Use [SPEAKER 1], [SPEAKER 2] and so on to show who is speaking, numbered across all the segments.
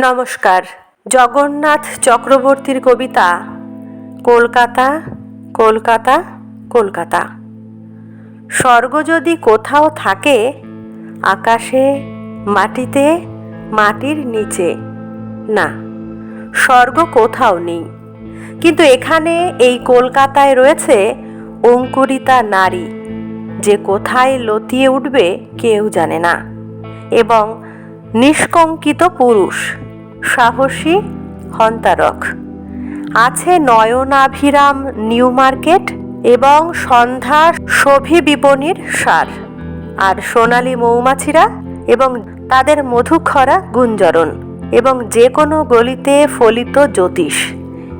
[SPEAKER 1] নমস্কার। জগন্নাথ চক্রবর্তীর কবিতা, কলকাতা কলকাতা কলকাতা। স্বর্গ যদি কোথাও থাকে, আকাশে, মাটিতে, মাটির নিচে। না, স্বর্গ কোথাও নেই। কিন্তু এখানে এই কলকাতায় রয়েছে অঙ্কুরিতা নারী। যে কোথায় লতিয়ে উঠবে কেউ জানে না। এবং নিষ্কঙ্কিত পুরুষ। সাহসী হন্তারক। আছে নয়নাভিরাম নিউ মার্কেট এবং সন্ধ্যা সভি বিপণীর সার। আর সোনালী মৌমাছিরা এবং তাদের মধুক্ষরা গুঞ্জরণ এবং যে কোনো গলিতে ফলিত জ্যোতিষ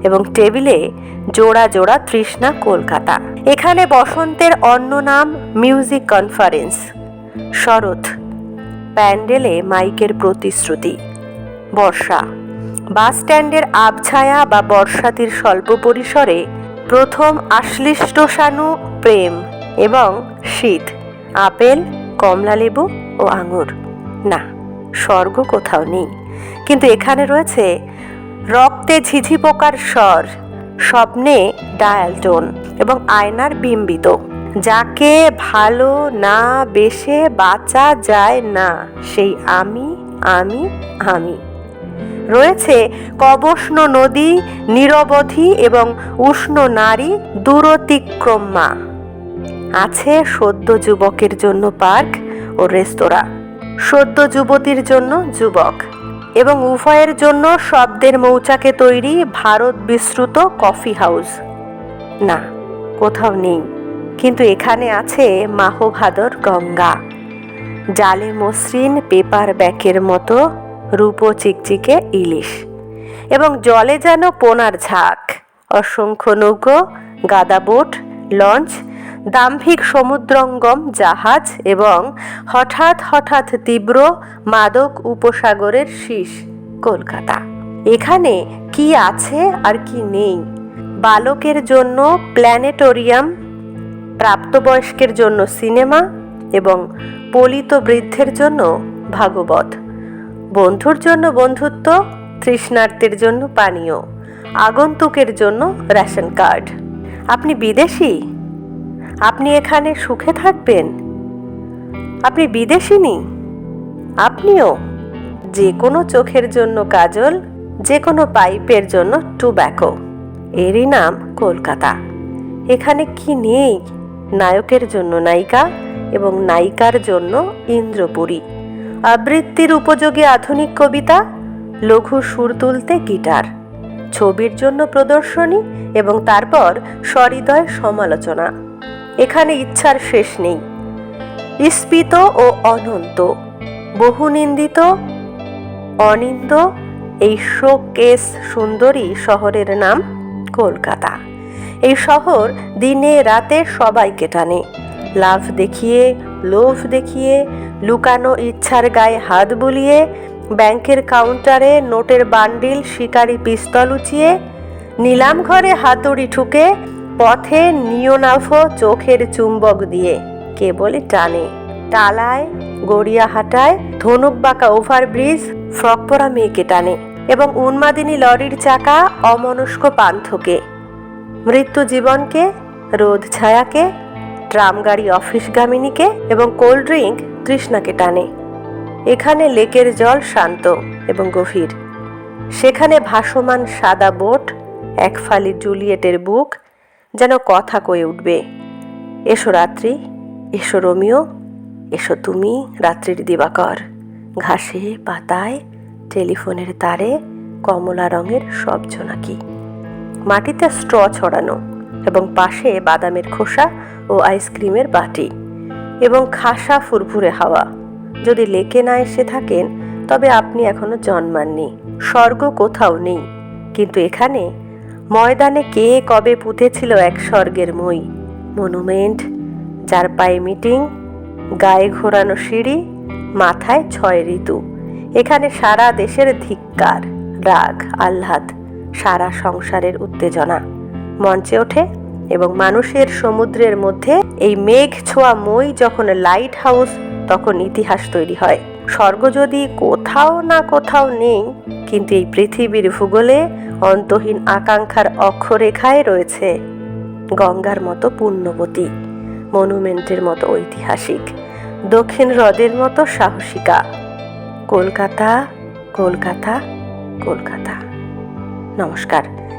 [SPEAKER 1] এবং টেবিলে জোড়া জোড়া তৃষ্ণা কলকাতা। এখানে বসন্তের অন্য নাম মিউজিক কনফারেন্স। শরৎ, প্যান্ডেলে মাইকের প্রতিশ্রুতি। বর্ষা। বাস স্ট্যান্ডের আবছায়া বা বর্ষাতির স্বল্প পরিসরে প্রথম আশ্লিষ্টসানু প্রেম এবং শীত, আপেল কমলালেবু ও আঙুর। না, স্বর্গ কোথাও নেই। কিন্তু এখানে রয়েছে রক্তে ঝিঝি পোকার স্বর, স্বপ্নে ডায়াল টোন এবং আয়নার বিম্বিত, যাকে ভালো না বেশে বাঁচা যায় না। সেই আমি আমি আমি। রয়েছে কবষ্ণ নদী, নিরবধি এবং উষ্ণ নারী দূরতিক্রমা আছে সদ্য যুবকের জন্য পার্ক ও রেস্তোরাঁ। সদ্য যুবতীর জন্য যুবক এবং উভয়ের জন্য শব্দের মৌচাকে তৈরি ভারত বিস্তৃত কফি হাউস। না, কোথাও নেই, কিন্তু এখানে আছে মাহভাদর গঙ্গা। জালে মসৃণ পেপার ব্যাকের মতো রূপো চিকচিকে ইলিশ। এবং জলে যেন পোনার ঝাঁক, অসংখ্য নৌকো, গাদা বোট, লঞ্চ, দাম্ভিক সমুদ্রঙ্গম জাহাজ এবং হঠাৎ হঠাৎ তীব্র মাদক উপসাগরের শীষ কলকাতা। এখানে কি আছে আর কি নেই? বালকের জন্য প্ল্যানেটোরিয়াম, প্রাপ্তবয়স্কের জন্য সিনেমা এবং পলিত বৃদ্ধের জন্য ভাগবত। বন্ধুর জন্য বন্ধুত্ব তৃষ্ণার্তের জন্য পানীয়, আগন্তুকের জন্য রেশন কার্ড। আপনি বিদেশি? আপনি এখানে সুখে থাকবেন? আপনি বিদেশিনী? আপনিও? যে কোনো চোখের জন্য কাজল যে কোনো পাইপের জন্য টুব্যাকো। এরই নাম কলকাতা। এখানে কি নেই? নায়কের জন্য নায়িকা এবং নায়িকার জন্য ইন্দ্রপুরী। আবৃত্তির উপযোগী আধুনিক কবিতা, লঘু সুর তুলতে গিটার, ছবির জন্য প্রদর্শনী এবং তারপর সহৃদয় সমালোচনা। এখানে ইচ্ছার শেষ নেই। স্ফীত ও অনন্ত, বহুনিন্দিত, অনিন্দ, এই শোকেস সুন্দরী শহরের নাম কলকাতা। এই শহর দিনে রাতে সবাইকে টানে। লাভ দেখিয়ে লোভ দেখিয়ে লুকানো ইচ্ছার গায়ে হাত বুলিয়ে ব্যাংকের কাউন্টারে নোটের বান্ডিল, শিকারি পিস্তল উঁচিয়ে নিলাম ঘরে হাতুড়ি ঠুকে পথে নিয়নাভ চোখের চুম্বক দিয়ে। কেবলই টানে। টালায় গড়িয়াহাটায় ধনুক বাঁকা ওভারব্রিজ, ফ্রক পরা মেয়েকে টানে এবং উন্মাদিনী লরির চাকা অমনস্ক পান্থকে। মৃত্যু জীবনকে রোদ ছায়াকে ট্রাম গাড়ি অফিসগামিনীকে এবং কোল্ড ড্রিঙ্ক তৃষ্ণাকে টানে। এখানে লেকের জল শান্ত এবং গভীর। সেখানে ভাসমান সাদা বোট, এক ফালি জুলিয়েটের বুক, যেন কথা কয়ে উঠবে, এসো রাত্রি, এসো রোমিও, এসো তুমি রাত্রির দিবাকর। ঘাসে, পাতায়, টেলিফোনের তারে কমলা রঙের সব জোনাকি মাটিতে স্ট্র ছড়ানো এবং পাশে বাদামের খোসা ও আইসক্রিমের বাটি এবং খাসা ফুরফুরে হাওয়া। যদি লেকে না এসে থাকেন, তবে আপনি এখনও জন্মাননি। স্বর্গ কোথাও নেই। কিন্তু এখানে ময়দানে কে কবে পুঁতেছিল এক স্বর্গের মই? মনুমেন্ট, যার পায়ে মিটিং, গায়ে ঘোরানো সিঁড়ি, মাথায় ছয় ঋতু। এখানে সারা দেশের ধিক্কার, রাগ, আহ্লাদ, সারা সংসারের উত্তেজনা। মঞ্চে ওঠে এবং মানুষের সমুদ্রের মধ্যে এই মেঘ ছোঁয়া মই যখন লাইট হাউস তখন ইতিহাস তৈরি হয়। স্বর্গ যদি কোথাও না কোথাও নেই, কিন্তু এই পৃথিবীর ভূগোলে অন্তহীন আকাঙ্ক্ষার অক্ষরেখায় রয়েছে গঙ্গার মতো পুণ্যবতী মনুমেন্টের মতো ঐতিহাসিক, দক্ষিণ হ্রদের মতো সাহসিকা। কলকাতা কলকাতা কলকাতা। নমস্কার।